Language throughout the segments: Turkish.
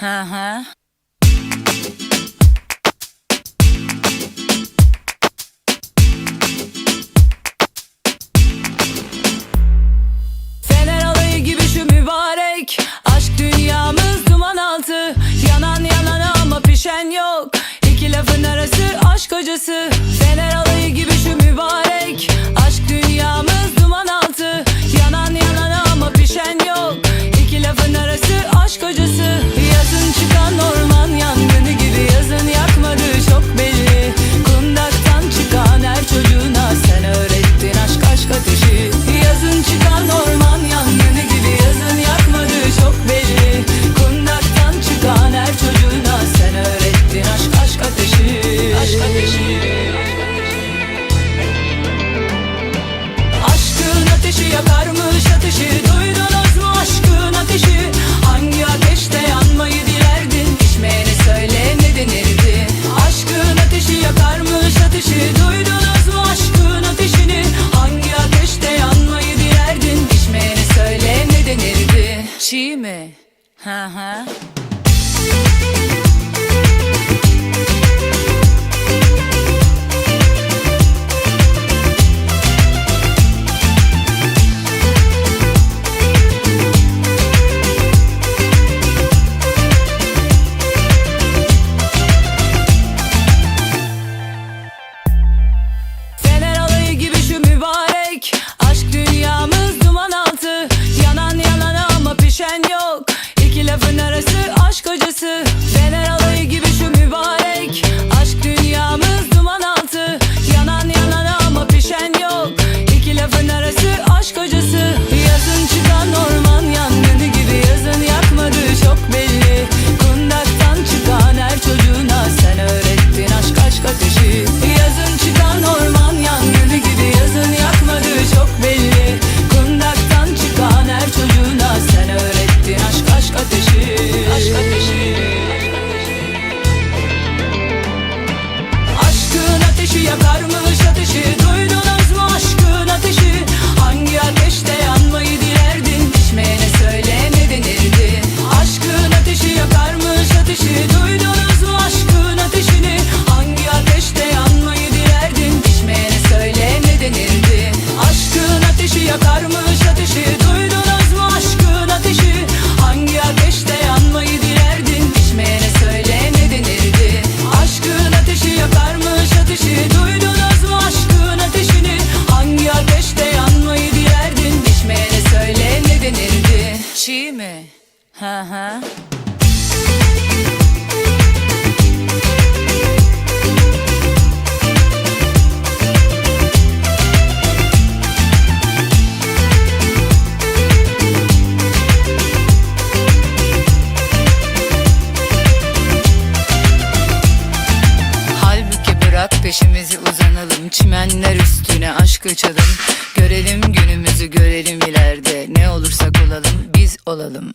Uh huh. yakarmış ateşi. Duydunuz mu aşkın ateşi? Hangi ateşte yanmayı dilerdin? Pişmeyene söyle ne denirdi? Aşkın ateşi yakarmış ateşi. Duydunuz mu aşkın ateşini? Hangi ateşte yanmayı dilerdin? Pişmeyene söyle ne denirdi? Çiğ mi? Ha ha yakarmış ateşi. Duydunuz mu aşkın ateşi? Hangi ateşte yanmayı dilerdin? Pişmeyene söyle ne denirdi Aşkın ateşi yakarmış ateşi. Duydunuz mu aşkın ateşini? Hangi ateşte yanmayı dilerdin? Pişmeyene söyle ne denirdi Çiğ mi? Ha ha Çimenler üstüne aşk açalım Görelim günümüzü görelim ileride. Ne olursak olalım biz olalım.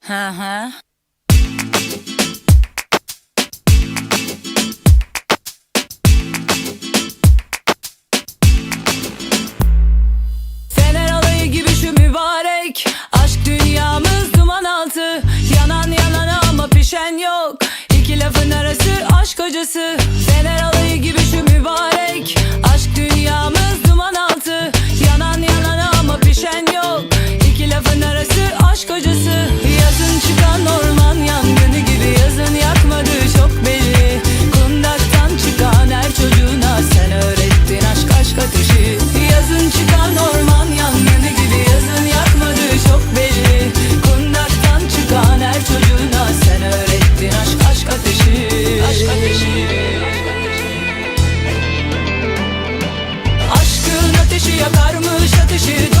Ha ha. you